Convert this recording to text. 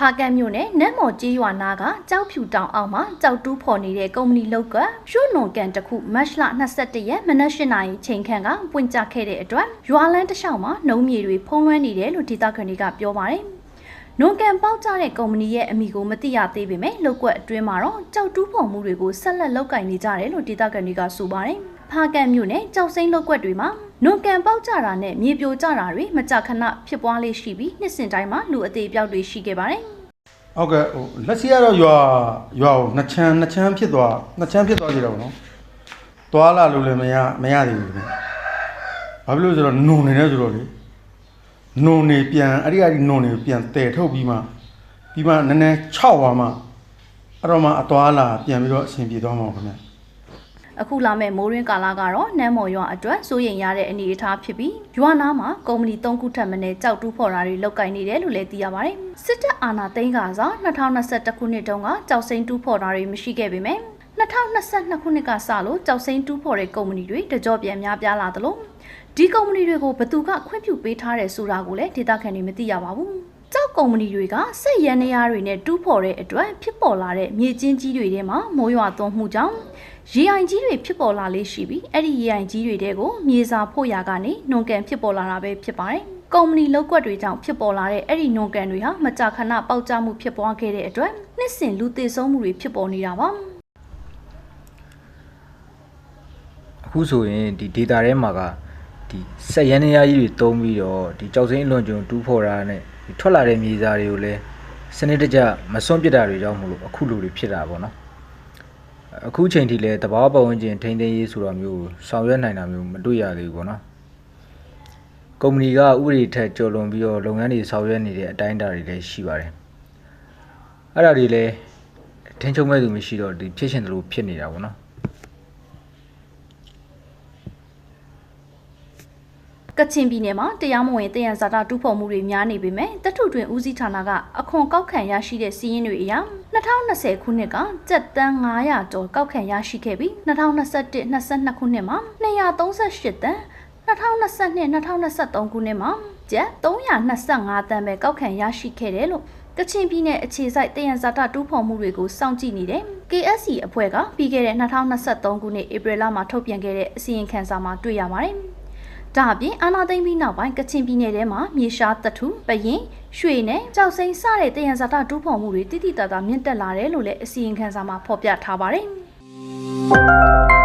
ဖားကန်မြို့နယ်နတ်မော်ကျေးရွာနာကကြောက်ဖြူတောင်အောက်မှာကြောက်တူးဖော်နေတဲ့ကုမ္ပဏီလောက်ကရွှွနွန်ကန်တစ်ခုမတ်လ22ရက်မနက်၈နာရီချိန်ခန့်ကပွင့်ကျခဲ့တဲ့အတွက်ရွာလန်းတစ်လျှောက်မှာနှုံးမြေတွေဖုံးလွှမ်းနေတယ်လို့ဒေသခံတွေကပြောပါတယ်။နွန်ကန်ပေါက်ကြတဲ့ကုမ္ပဏီရဲ့အမိကိုမသိရသေးပေမဲ့လောက်ကွက်အတွင်းမှာတော့ကြောက်တူးဖော်မှုတွေကိုဆက်လက်လုပ်ကင်နေကြတယ်လို့ဒေသခံတွေကဆိုပါတယ်။ ဖားကန်မြို့နယ်ကြောက်စိမ့်လောက်ကွက်တွေမှာနွန်ကန်ပေါက်ကြတာနဲ့မြေပြိုကျတာတွေမကြာခဏဖြစ်ပွားလေးရှိပြီးနှစ်စဉ်တိုင်းမှာလူအသေးအပြောက်တွေရှိခဲ့ပါတယ်။ဟုတ်ကဲ့ဟိုလက်စီကတော့ရွာရွာကိုနှစ်ချမ်းနှစ်ချမ်းဖြစ်သွားနှစ်ချမ်းဖြစ်သွားကြတော့ဗောနော်သွားလာလို့လည်းမရမရသေးဘူးခင်ဗျဘာဖြစ်လို့လဲဆိုတော့နုံနေနေဆိုတော့လေနုံနေပြန်အဲ့ဒီအဒီနုံနေပြန်တည်ထုတ်ပြီးမှပြီးမှနည်းနည်း6ပါမှအဲ့တော့မှအသွားလာပြန်ပြီးတော့အဆင်ပြေသွားမှာပါခင်ဗျ အခုလာမဲ့မိုးရင်းကာလကတော့နမ်းမော်ရွာအတွက်စိုးရိမ်ရတဲ့အနေအထားဖြစ်ပြီးရွာနာမှာကုမ္ပဏီ၃ခုထပ်မံကြောက်တူးဖော်တာတွေလုပ်ကိုင်နေတယ်လို့လည်းသိရပါတယ်။စစ်တပ်အာဏာသိမ်းကစား2021ခုနှစ်တုန်းကကြောက်စိမ့်တူးဖော်တာတွေမရှိခဲ့ပေမဲ့2022ခုနှစ်ကစလို့ကြောက်စိမ့်တူးဖော်တဲ့ကုမ္ပဏီတွေတကြောပြန်များပြားလာသလိုဒီကုမ္ပဏီတွေကိုဘသူကခွင့်ပြုပေးထားတယ်ဆိုတာကိုလည်းဒေသခံတွေမသိရပါဘူး။ ကြောက်ကုမ္ပဏီတွေကစက်ရန်နေရတွေနဲ့တူးဖော်တဲ့အတွက်ဖြစ်ပေါ်လာတဲ့မြေကျင်းကြီးတွေထဲမှာမိုးရွာသွန်းမှုကြောင့်ရေအိုင်ကြီးတွေဖြစ်ပေါ်လာလေးရှိပြီးအဲ့ဒီရေအိုင်ကြီးတွေတဲကိုမြေစာဖို့ရာကနေနှွန်ကန်ဖြစ်ပေါ်လာတာပဲဖြစ်ပါတယ်။ကုမ္ပဏီလောက်ကွက်တွေကြောင့်ဖြစ်ပေါ်လာတဲ့အဲ့ဒီနှွန်ကန်တွေဟာမကြာခဏပေါက်ကျမှုဖြစ်ပွားခဲ့တဲ့အတွက်နှစ်စဉ်လူသေဆုံးမှုတွေဖြစ်ပေါ်နေတာပါ။အခုဆိုရင်ဒီ data ထဲမှာက ဒီစက်ရန်နေရကြီးတွေတုံးပြီးတော့ဒီကြောက်စိမ့်အလွန်ကျွံတူးဖော်တာနဲ့ဒီထွက်လာတဲ့မြေစာတွေကိုလည်းစနစ်တကျမစွန့်ပစ်တာတွေကြောင့်မလို့အခုလိုတွေဖြစ်တာပေါ့နော်အခုချိန်ထိလည်းတဘာဝပတ်ဝန်းကျင်ထိန်းသိမ်းရေးဆိုတာမျိုးဆောင်ရွက်နိုင်တာမျိုးမတွေ့ရသေးဘူးပေါ့နော်ကုမ္ပဏီကဥပဒေထက်ကျော်လွန်ပြီးတော့လုပ်ငန်းတွေဆောင်ရွက်နေတဲ့အတိုင်းအတာတွေလည်းရှိပါတယ်အဲ့ဒါတွေလည်းထင်းချုံမဲ့သူမရှိတော့ဒီဖြစ်ရှင်တယ်လို့ဖြစ်နေတာပေါ့နော် ကချင်ပြည်နယ်မှာတရားမဝင်တယံဇာတာတူးဖော်မှုတွေများနေပေမဲ့တထုတွင်ဦးစီးဌာနကအခွန်ကောက်ခံရရှိတဲ့စီးရင်တွေအရ2020ခုနှစ်ကကျပ်တန်း900ကျော်ကောက်ခံရရှိခဲ့ပြီး2021 22ခုနှစ်မှာ238တန်း2022 2023ခုနှစ်မှာကျပ်325တန်းပဲကောက်ခံရရှိခဲ့တယ်လို့ကချင်ပြည်နယ်အခြေစိုက်တယံဇာတာတူးဖော်မှုတွေကိုစောင့်ကြည့်နေတဲ့ KSC အဖွဲ့ကပြီးခဲ့တဲ့2023ခုနှစ်ဧပြီလမှာထုတ်ပြန်ခဲ့တဲ့အစီရင်ခံစာမှာတွေ့ရပါတယ်။ ဒါအပြင်အာနာသိမ့်ပြီးနောက်ပိုင်းကချင်ပြည်နယ်ထဲမှာမြေရှားတထုပရင်ရွှေနဲ့ကြောက်စိမ်းစတဲ့တယံဇာတတူးဖော်မှုတွေတိတိတတ်တာမြင့်တက်လာတယ်လို့လည်းအစီရင်ခံစာမှာဖော်ပြထားပါတယ်။